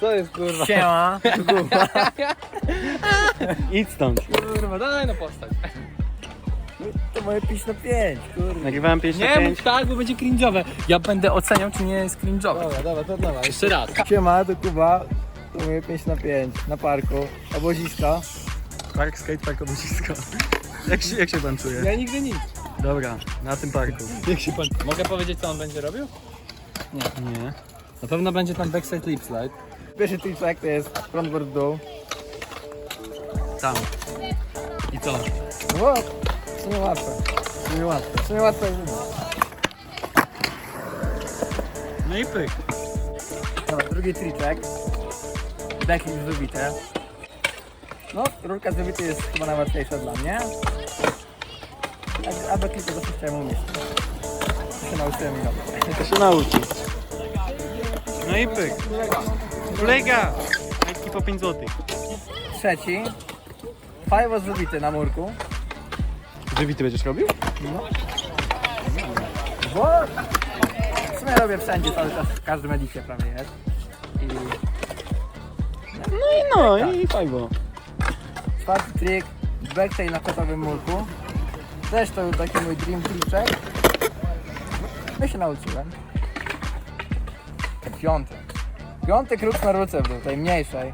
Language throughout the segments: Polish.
Co jest kurwa? Siema. Idź stąd. Kurwa, daj no postać. To moje 5 na 5, kurwa. Nagrywałem 5 na Nie 5. mów tak, bo będzie cringe'owe. Ja będę oceniał, czy nie jest cringe'owe. Dobra, dobra, to dawaj. Jeszcze raz. Siema, to Kuba. To moje 5 na 5 na parku. Oboziska. Park, skatepark, obozisko. Jak się, jak się pan czuje? Ja nigdy nic. Dobra, na tym parku. Jak się pan... Mogę powiedzieć, co on będzie robił? Nie. Na pewno będzie tam backside lip slide. Pierwszy triczek to jest frontboard w dół. Tam. I co? No, w sumie łatwe. W sumie łatwe. W sumie łatwe jest wybrać. No i pyk. Dobra, drugi triczek. Backflip wybite. No, rurka z wybity jest chyba najłatwiejsza dla mnie. A- A backflip to dosyć chciałem umieć. To się nauczyłem i robię. To się nauczy. No i pyk. Kolega! Majtki po 5 zł. Trzeci. Five wybity na murku. Żywity będziesz robił? Bo w sumie robię wszędzie cały czas, w każdym edicie prawie jest. I No i fajbo. czwarty trik, backtail na kotowym murku. Też to był taki mój dream triczek. Ja się nauczyłem. Piąty. Piąty kruk na ruce był, tej mniejszej.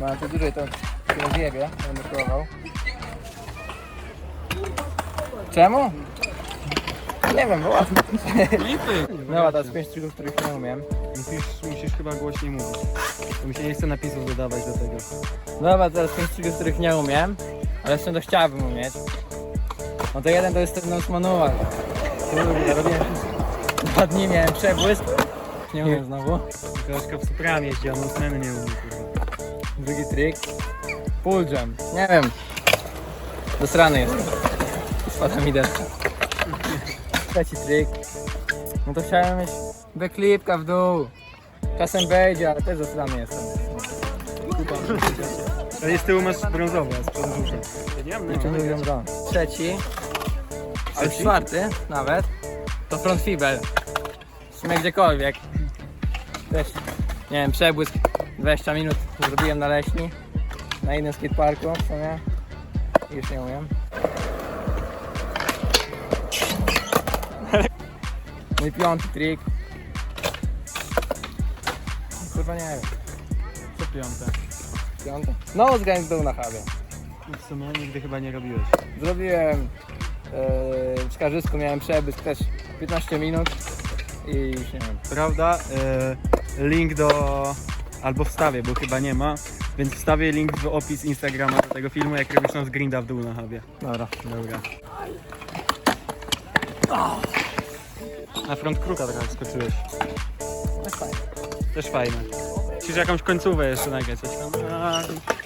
No a tej dużej to się rozjebie, będę próbował. Czemu? Nie wiem, bo łatwo. No i pyk. No, teraz pięć trików, których nie umiem. Musisz, musisz chyba głośniej mówić. Bo mi się nie chce napisów dodawać do tego. Dobra, teraz pięć trików, których nie umiem, ale jeszcze to chciałbym umieć. No to jeden to jest ten nos manual. Kurde, robiłem dwa dni, miałem przebłysk. Nie umiem znowu. Koleżka w Supram jeździ, a Mosmeny nie umie, kurwa. Drugi trik. Pull jump. Nie wiem. Do strony jest. Spada mi deska. Trzeci trik. No to chciałem mieć backlipka w dół. Czasem wejdzie, ale też do strony jestem. A jest tyłu masz brązowe, a z przodu żółte. Nie mówią do. Trzeci. Ale czwarty nawet. To front fibel. W sumie gdziekolwiek. Też, nie wiem, przebłysk 20 minut zrobiłem na leśni. Na innym skateparku w sumie. Już nie umiem. Mój piąty trik. Kurwa nie wiem. Co piąte? Piąty? No, zgań był na habie. W sumie nigdy chyba nie robiłeś. Zrobiłem yy, w Skarżysku miałem przebłysk też 15 minut i nie wiem. Prawda? E, link do... Albo wstawię, bo chyba nie ma. Więc wstawię link w opis Instagrama do tego filmu, jak robisz nas grinda w dół na hubie. Dobra. Dobra. Na front kruka trochę skoczyłeś. Też fajne. Musisz jakąś końcówę jeszcze nagrać. Coś tam. A,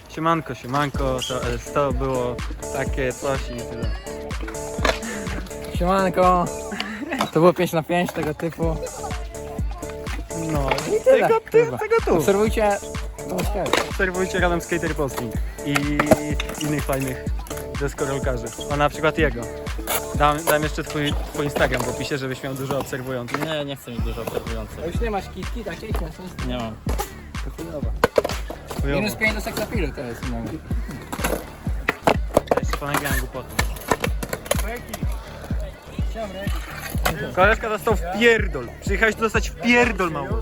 siemanko, siemanko, to, to było takie coś i tyle. Siemanko. To było 5 na 5 tego typu. No, I tyle. tego, ty, tego tu. Obserwujcie. Obserwujcie radem Skater Posting i innych fajnych deskorolkarzy. A na przykład jego. Dam, dam jeszcze twój, twój Instagram w opisie, żebyś miał dużo obserwujących. Nie, nie chcę mieć dużo obserwujących. A już nie masz kitki takiej? Masz Nie mam. To chujowo. Chujowo. Minus 5 do seksapilu to jest. No. Jeszcze ponagrałem głupotę. Siemry. Koleżka dostał w pierdol. Przyjechałeś dostać w pierdol mało.